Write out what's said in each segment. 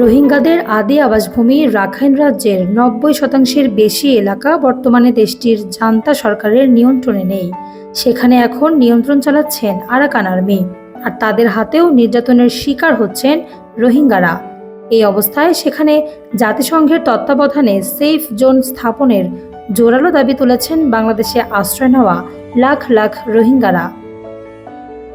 রোহিঙ্গাদের আদি আবাসভূমি রাখাইন রাজ্যের নব্বই শতাংশের বেশি এলাকা বর্তমানে দেশটির জান্তা সরকারের নিয়ন্ত্রণে নেই। সেখানে এখন নিয়ন্ত্রণ চালাচ্ছেন আরাকান আর্মি। আর তাদের হাতেও নির্যাতনের শিকার হচ্ছেন রোহিঙ্গারা। এই অবস্থায় সেখানে জাতিসংঘের তত্ত্বাবধানে সেফ জোন স্থাপনের জোরালো দাবি তুলেছেন বাংলাদেশে আশ্রয় নেওয়া লাখ লাখ রোহিঙ্গারা।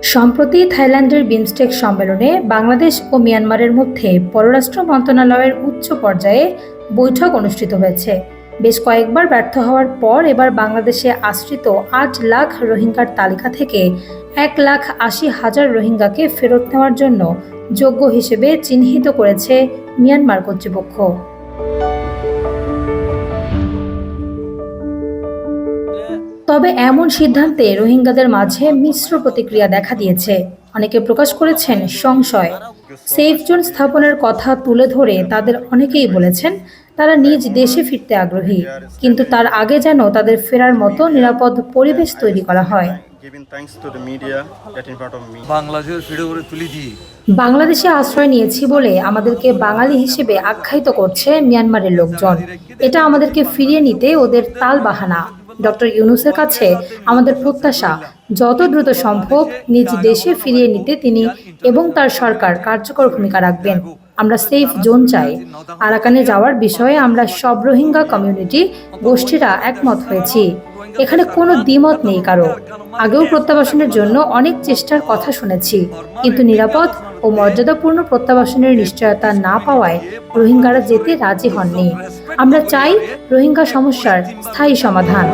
সম্প্রতি থাইল্যান্ডের বিমস্টেক সম্মেলনে বাংলাদেশ ও মিয়ানমারের মধ্যে পররাষ্ট্র মন্ত্রণালয়ের উচ্চ পর্যায়ে বৈঠক অনুষ্ঠিত হয়েছে। বেশ কয়েকবার ব্যর্থ হওয়ার পর এবার বাংলাদেশে আশ্রিত আট লাখ রোহিঙ্গার তালিকা থেকে এক লাখ আশি হাজার রোহিঙ্গাকে ফেরত নেওয়ার জন্য যোগ্য হিসেবে চিহ্নিত করেছে মিয়ানমার কর্তৃপক্ষ। তবে এমন সিদ্ধান্তে রোহিঙ্গাদের মাঝে মিশ্র প্রতিক্রিয়া দেখা দিয়েছে। অনেকে প্রকাশ করেছেন সংশয়। সেফ জোন স্থাপনের কথা তুলে ধরে তাদের অনেকেই বলেছেন তারা নিজ দেশে ফিরতে আগ্রহী। কিন্তু তার আগে যেন তাদের ফেরার মতো নিরাপদ পরিবেশ তৈরি করা হয়। বাংলাদেশে আশ্রয় নিয়েছি বলে আমাদেরকে বাঙালি হিসেবে আখ্যায়িত করছে মিয়ানমারের লোকজন। এটা আমাদেরকে ফিরিয়ে নিতে ওদের তাল বাহানা। ডক্টর ইউনুসের কাছে আমাদের প্রত্যাশা, যত দ্রুত সম্ভব নিজ দেশে ফিরিয়ে নিতে তিনি এবং তার সরকার কার্যকর ভূমিকা রাখবেন। আমরা সেফ জোন চাই। আরাকানে যাওয়ার বিষয়ে আমরা সব রোহিঙ্গা কমিউনিটি গোষ্ঠীরা একমত হয়েছি। এখানে কোনো দ্বিমত নেই কারও। আগেও প্রত্যাবাসনের জন্য অনেক চেষ্টার কথা শুনেছি। কিন্তু নিরাপদ ও মর্যাদাপূর্ণ প্রত্যাবাসনের নিশ্চয়তা না পাওয়ায় রোহিঙ্গারা যেতে রাজি হননি। আমরা চাই রোহিঙ্গা সমস্যার স্থায়ী সমাধান।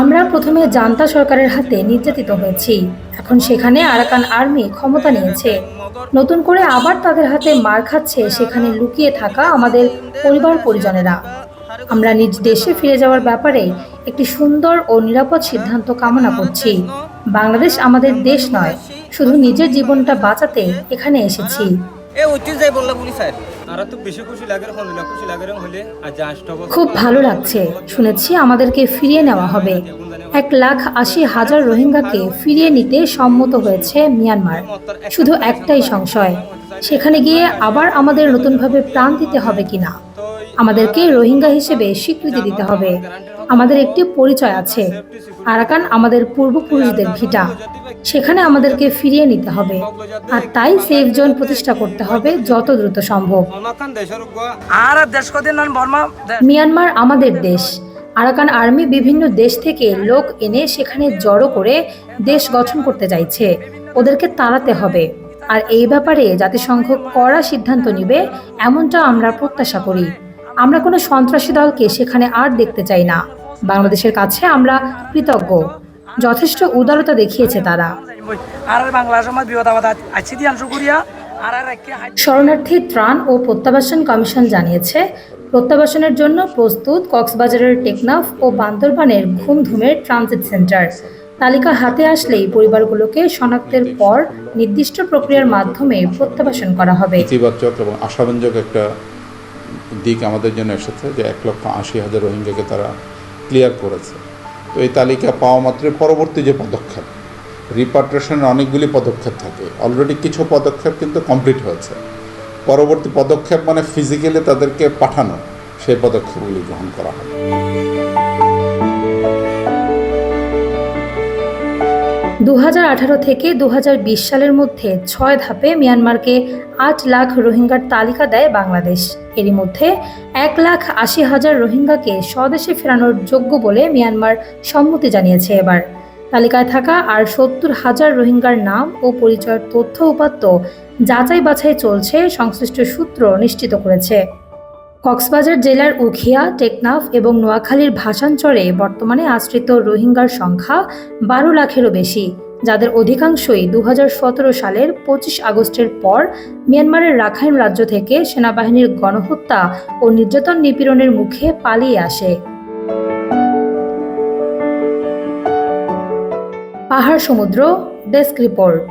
আমরা প্রথমে জান্তা সরকারের হাতে নির্যাতিত হয়েছি। এখন সেখানে আরাকান আর্মি ক্ষমতা নিয়েছে। নতুন করে আবার তাদের হাতে মার খাচ্ছে সেখানে লুকিয়ে থাকা আমাদের পরিবার পরিজনেরা। আমরা নিজ দেশে ফিরে যাওয়ার ব্যাপারে একটি সুন্দর ও নিরাপদ সিদ্ধান্ত কামনা করছি। বাংলাদেশ আমাদের দেশ নয় শুধু নিজের জীবনটা বাঁচাতে এখানে এসেছি। খুব ভালো লাগছে। শুনেছি আমাদেরকে ফিরিয়ে নেওয়া হবে। এক লাখ আশি হাজার রোহিঙ্গাকে ফিরিয়ে নিতে সম্মত হয়েছে মিয়ানমার। শুধু একটাই সংশয় সেখানে গিয়ে আবার আমাদের নতুনভাবে প্রাণ দিতে হবে কিনা? আমাদেরকে রোহিঙ্গা হিসেবে স্বীকৃতি দিতে হবে। আমাদের একটি পরিচয় আছে। আরাকান আমাদের পূর্বপুরুষদের ভিটা। সেখানে আমাদেরকে ফিরিয়ে নিতে হবে। আর তাই সেফ জোন প্রতিষ্ঠা করতে হবে যত দ্রুত সম্ভব। মিয়ানমার আমাদের দেশ। আরাকান আর্মি বিভিন্ন দেশ থেকে লোক এনে সেখানে জড়ো করে দেশ গঠন করতে চাইছে। ওদেরকে তাড়াতে হবে। আর এই ব্যাপারে জাতিসংঘ কড়া সিদ্ধান্ত নিবে এমনটা আমরা প্রত্যাশা করি। আমরা কোনো সন্ত্রাসী দলকে সেখানে আর দেখতে চাই না। বাংলাদেশের কাছে আমরা কৃতজ্ঞ। যথেষ্ট উদারতা দেখিয়েছে তারা। শরণার্থী ত্রাণ ও প্রত্যাবাসন কমিশন জানিয়েছে প্রত্যাবাসনের জন্য প্রস্তুত কক্সবাজারের টেকনাফ ও বান্দরবানের ঘুমধুমের ট্রানজিট সেন্টার। তালিকা হাতে আসলেই পরিবারগুলোকে শনাক্তের পর নির্দিষ্ট প্রক্রিয়ার মাধ্যমে প্রত্যাবাসন করা হবে। ইতিবাচক এবং আশাব্যঞ্জক একটা দিক আমাদের জন্য এসেছে যে এক লক্ষ আশি হাজার রোহিঙ্গাকে তারা ক্লিয়ার করেছে। তো এই তালিকা পাওয়া মাত্র পরবর্তী যে পদক্ষেপ রিপার্টেশনের অনেকগুলি পদক্ষেপ থাকে। অলরেডি কিছু পদক্ষেপ কিন্তু কমপ্লিট হয়েছে। পরবর্তী পদক্ষেপ মানে ফিজিক্যালি তাদেরকে পাঠানো, সেই পদক্ষেপগুলি গ্রহণ করা হবে। দু হাজার আঠারো থেকে দু হাজার বিশ সালের মধ্যে ছয় ধাপে মিয়ানমারকে আট লাখ রোহিঙ্গার তালিকা দেয় বাংলাদেশ। এরই মধ্যে এক লাখ আশি হাজার রোহিঙ্গাকে স্বদেশে ফেরানোর যোগ্য বলে মিয়ানমার সম্মতি জানিয়েছে এবার। তালিকায় থাকা আর সত্তর হাজার রোহিঙ্গার নাম ও পরিচয়ের তথ্য উপাত্ত যাচাই বাছাই চলছে, সংশ্লিষ্ট সূত্র নিশ্চিত করেছে। কক্সবাজার জেলার উখিয়া, টেকনাফ এবং নোয়াখালীর ভাষাঞ্চলে বর্তমানে আশ্রিত রোহিঙ্গার সংখ্যা বারো লাখেরও বেশি, যাদের অধিকাংশই দু হাজার সতেরো সালের পঁচিশ আগস্টের পর মিয়ানমারের রাখাইন রাজ্য থেকে সেনাবাহিনীর গণহত্যা ও নির্যাতন নিপীড়নের মুখে পালিয়ে আসে। পাহাড় সমুদ্র, ডেস্ক রিপোর্ট।